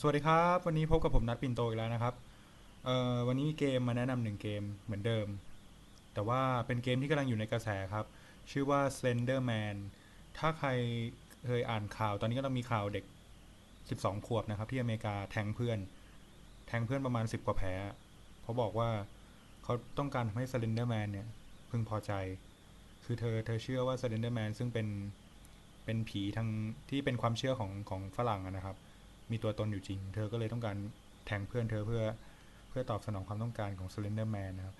สวัสดีครับ วันนี้พบกับผมนัดปินโตอีกแล้วนะครับเอ่อวันนี้มีเกมมาแนะนำหนึ่งเกมเหมือนเดิม แต่ว่าเป็นเกมที่กำลังอยู่ในกระแสครับ ชื่อว่า Slender Man ถ้าใครเคยอ่านข่าว ตอนนี้ก็ต้องมีข่าวเด็ก 12 ขวบนะครับ ที่อเมริกาแทงเพื่อน แทงเพื่อนประมาณ 10 กว่าแผลเขาบอกว่าเขาต้องการทำให้ Slender Man เนี่ยพึงพอใจ คือเธอเธอเชื่อว่า Slender Man ซึ่งเป็นเป็นผีทางที่เป็นความเชื่อของของฝรั่งนะครับ มีตัวตนอยู่จริง เธอก็เลยต้องการแทงเพื่อนเธอเพื่อเพื่อตอบสนองความต้องการของ Slender Man นะครับ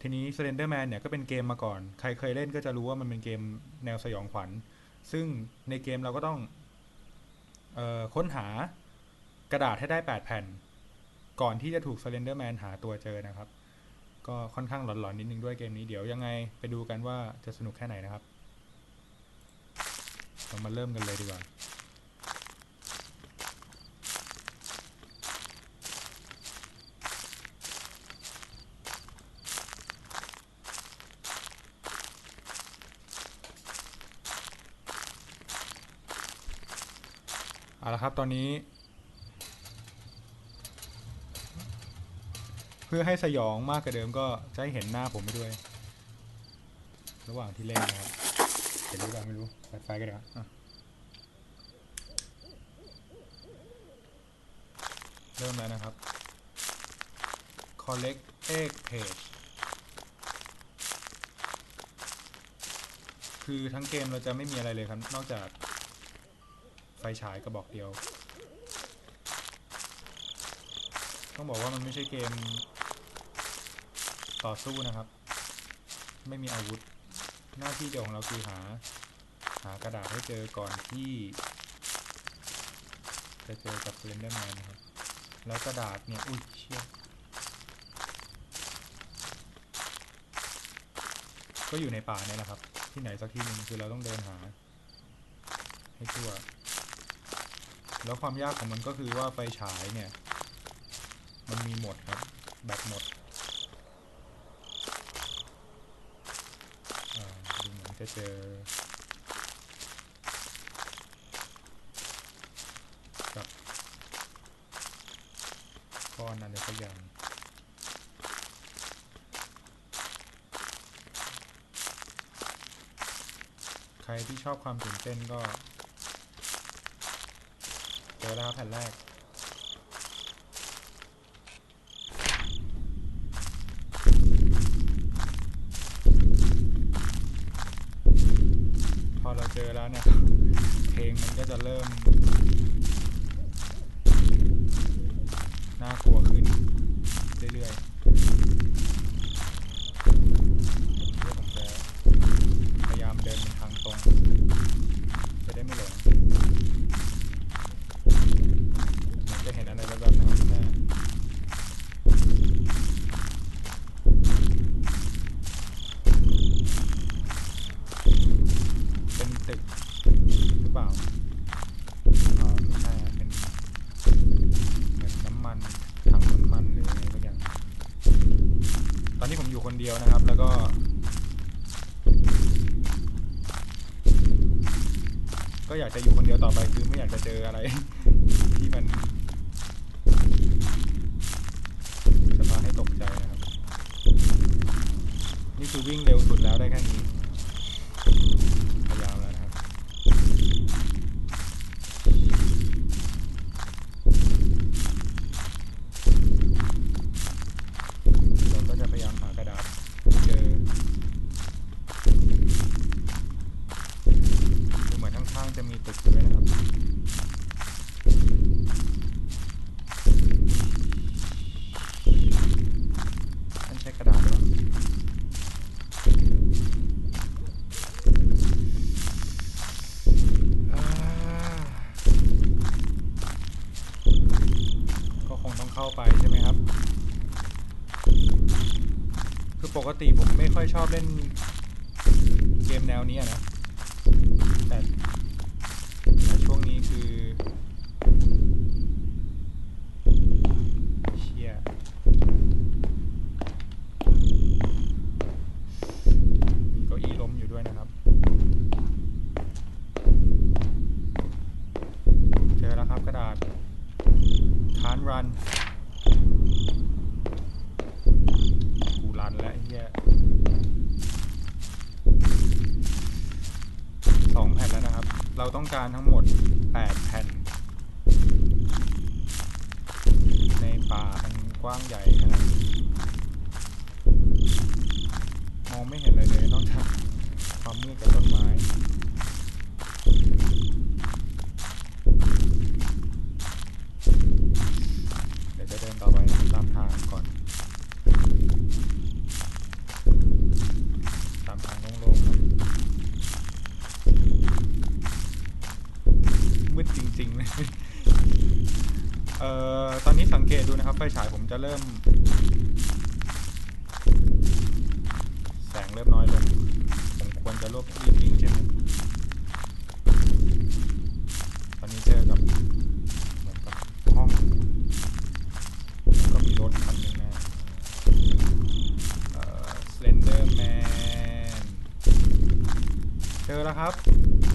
ทีนี้ Slender Man เนี่ยก็เป็นเกมมาก่อน ใครเคยเล่นก็จะรู้ว่ามันเป็นเกมแนวสยองขวัญ ซึ่งในเกมเราก็ต้องออค้นหากระดาษให้ได้ 8 แผ่น ก่อนที่จะถูก Slender Man หาตัวเจอนะครับ ก็ค่อนข้างหลอนๆนิดนึงด้วยเกมนี้เดี๋ยวยังไงไปดูกันว่าจะสนุกแค่ไหนนะครับเรามาเริ่มกันเลยดีกว่า เอาละครับตอนนี้ เพื่อให้สยองมากกว่าเดิมก็จะให้เห็นหน้าผมไปด้วย ระหว่างที่เล่นนะครับเห็นหรือเปล่าไม่รู้เปิดไฟกันเดี๋ยวเริ่มแล้วนะครับ collect egg page คือทั้งเกมเราจะไม่มีอะไรเลยครับ นอกจาก ไฟฉายกระบอกเดียว ต้องบอกว่ามันไม่ใช่เกมต่อสู้นะครับ ไม่มีอาวุธ หน้าที่เดียวของเราคือหา หากระดาษให้เจอก่อนที่ จะเจอกับ Slender Man นะครับ แล้วกระดาษเนี่ย อุ้ยเชี่ยก็อยู่ในป่าเนี่ยแหละครับ ที่ไหนสักที่หนึ่งคือเราต้องเดินหา ให้ทั่ว แล้วความยากของมันก็คือว่าไฟฉายเนี่ย มันมีหมดครับ แบตหมดดูเหมือนจะเจอ กับก้อนอะไรสักอย่างใครที่ชอบความตื่นเต้นก็ แล้วครับแผ่นแรกพอเราเจอแล้วเนี่ย เพลงมันก็จะเริ่ม น่ากลัวขึ้น เรื่อยๆเดี๋ยวผมจะพยายามเดินเป็นทางตรง จะได้ไม่หลง เหมือนจะเห็นอะไรแบบๆนะครับข้างหน้าเป็นตึกหรือเปล่าอ่าไม่ใช่อะเป็นเหมือนน้ำมันถังน้ำมันหรืออะไรสักอย่าง ตอนนี้ผมอยู่คนเดียวนะครับ แล้วก็ ก็อยากจะอยู่คนเดียวต่อไปคือไม่อยากจะเจออะไร ที่มันจะมาให้ตกใจนะครับ นี่คือวิ่งเร็วสุดแล้วได้แค่นี้พยายามแล้วนะครับ เราก็จะพยายามหากระดาษให้เจอดูเหมือนข้างๆจะมีตึกด้วยนะครับ ท่านใช้กระดาษหรือเปล่าอ่าก็คงต้อง เข้าไปใช่ไหมครับ คือปกติผมไม่ค่อยชอบเล่นเกมแนวนี้นะ เราต้องการทั้งหมดแปดแผ่น ในป่าอันกว้างใหญ่ขนาดมองไม่เห็นอะไรเลยนอกจากความมืดกับต้นไม้ เดี๋ยวจะเดินต่อไปตามทางก่อน ตามทางโล่งๆครับมืดจริงๆเลย เอ่อตอนนี้สังเกตดูนะครับไฟฉายผมจะเริ่ม แสงเริ่มน้อยลง ผมควรจะรวบรีบวิ่งใช่ไหมตอนนี้เจอกับเหมือนกับห้องแล้วก็มีรถคันหนึ่งนะเอ่อ Slender Man เจอแล้วครับ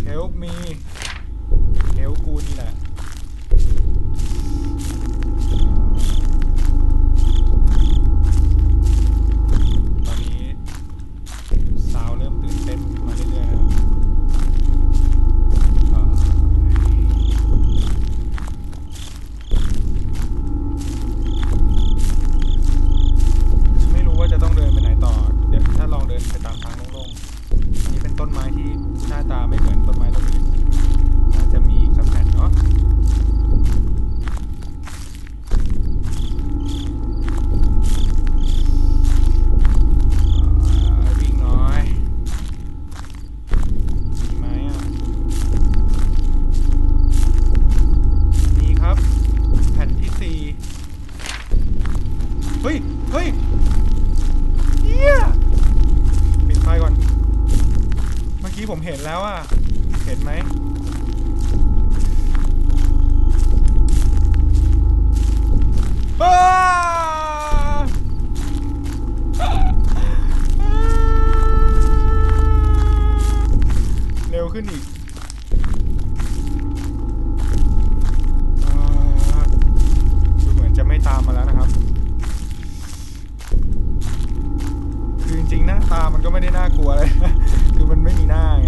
Help me Help กูนี่แหละ ต้นไม้ที่หน้าตาไม่เหมือนต้นไม้ต้นอื่นน่าจะมีอีกสักแผ่นเนาะ แล้วอะ เห็นไหมอ้าเร็วขึ้นอีก ดูเหมือนจะไม่ตามมาแล้วนะครับ คือจริงๆหน้าตามันก็ไม่ได้น่ากลัวเลย คือมันไม่มีหน้าไง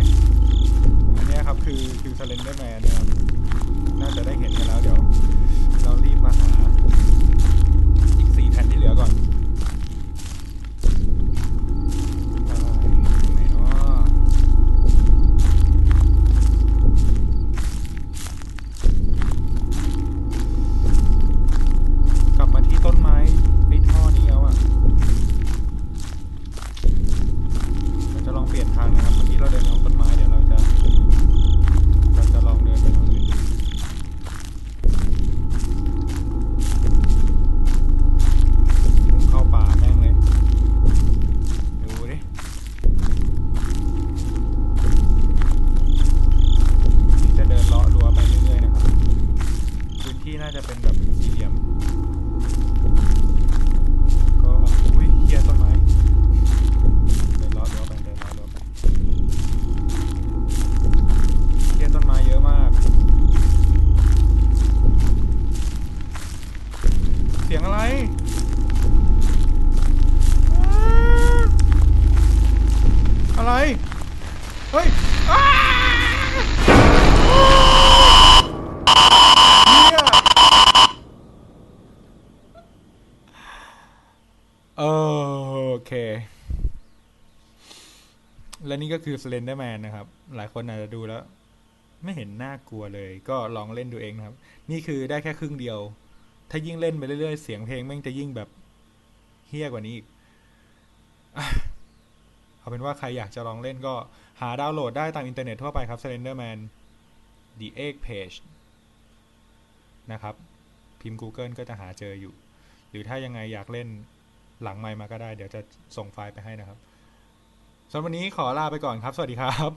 นี้ครับคือคือ Slender Man นะครับ น่าจะได้เห็นกันแล้วเดี๋ยว เรารีบมาหา อีกสี่แผ่นที่เหลือก่อน นที่น่าจะเป็นแบบสี่เหลี่ยม ก็อุ้ยเฮียต้นไม้เดินเลาะรั้วไปเดินเลาะรั้วไปเฮียต้นไม้เยอะมาก เสียงอะไรอ้าอะไร เฮ้ยอ้าเฮีย โอเค และนี่ก็คือ Slender Man นะครับ หลายคนอาจจะดูแล้ว ไม่เห็นน่ากลัวเลย ก็ลองเล่นดูเองนะครับ นี่คือได้แค่ครึ่งเดียว ถ้ายิ่งเล่นไปเรื่อยๆ เสียงเพลงแม่งจะยิ่งแบบเฮี้ยกว่านี้อีกเอาเป็นว่าใครอยากจะลองเล่นก็หาดาวน์โหลดได้ตามอินเทอร์เน็ตทั่วไปครับ Slender Man The Egg Page นะครับ พิมพ์ Google ก็จะหาเจออยู่ หรือถ้ายังไงอยากเล่น หลังไมค์มาก็ได้ เดี๋ยวจะส่งไฟล์ไปให้นะครับสำหรับวันนี้ขอลาไปก่อนครับ สวัสดีครับ